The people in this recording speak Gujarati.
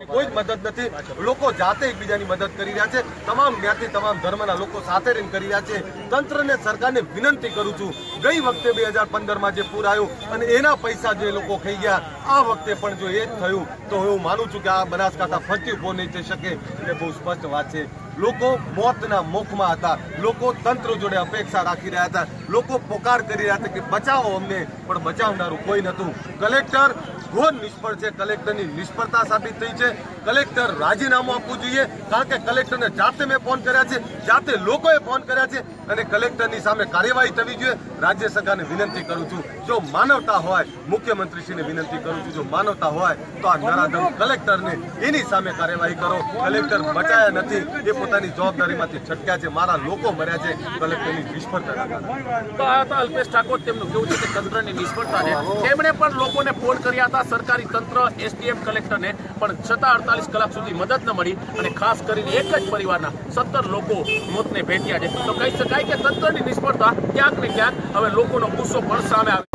કોઈ જ મદદ નથી. લોકો જાતે એકબીજાની મદદ કરી રહ્યા છે. તમામ જ્ઞાતિ, તમામ ધર્મના લોકો સાથે રહીને કરી રહ્યા છે. તંત્રને સરકારને વિનંતી કરું છું, ગઈ વખતે બે હજાર જે પૂર આવ્યું અને એના પૈસા જે લોકો ખાઈ ગયા, આ વખતે પણ જો એ જ થયું, તો હું માનું છું કે આ બનાસકાંઠા ફરતી ઊભો નહીં થઈ શકે. એટલે બહુ સ્પષ્ટ વાત છે. લોકો મોતના મુખમાં હતા. લોકો તંત્ર જોડે અપેક્ષા રાખી રહ્યા હતા. લોકો પોકાર કરી રહ્યા હતા કે બચાવો અમને, પણ બચાવનારું કોઈ નહોતું. કલેક્ટર ઘોર નિષ્ફળ છે, કલેક્ટરની નિષ્ફળતા સાબિત થઈ છે. કલેક્ટર રાજીનામું આપવું જોઈએ, કારણ કે કલેક્ટરને જાતે મેં ફોન કર્યા છે, જાતે લોકોએ ફોન કર્યા છે અને કલેક્ટરની સામે કાર્યવાહી થવી જોઈએ. રાજ્ય સરકારને વિનંતી કરું છું, જો માનવતા હોય, મુખ્યમંત્રીશ્રીને વિનંતી કરું છું, જો માનવતા હોય, તો આ નરાધમ કલેક્ટરને એની સામે કાર્યવાહી કરો. કલેક્ટર બચાયા નથી, એ પોતાની જવાબદારીમાંથી છટક્યા છે, મારા લોકો મર્યા છે, કલેક્ટરની નિષ્ફળતાના કારણે. તો આ હતા અલ્પેશ ઠાકોર તેમનું કેવું છે કે તંત્રની નિષ્ફળતા છે? તેમણે પણ લોકોને ફોન કર્યા હતા સરકારી તંત્ર એસડીએમ કલેક્ટરને પણ છતાં અડતાલીસ કલાક સુધી મદદ ન મળી અને ખાસ કરીને એક જ પરિવારના સત્તર લોકો મોતને ભેટ્યા છે. તો કહી શકાય કે તંત્રની નિષ્ફળતા ક્યાંક ને ક્યાંક હવે લોકોનો ગુસ્સો પણ સામે આવે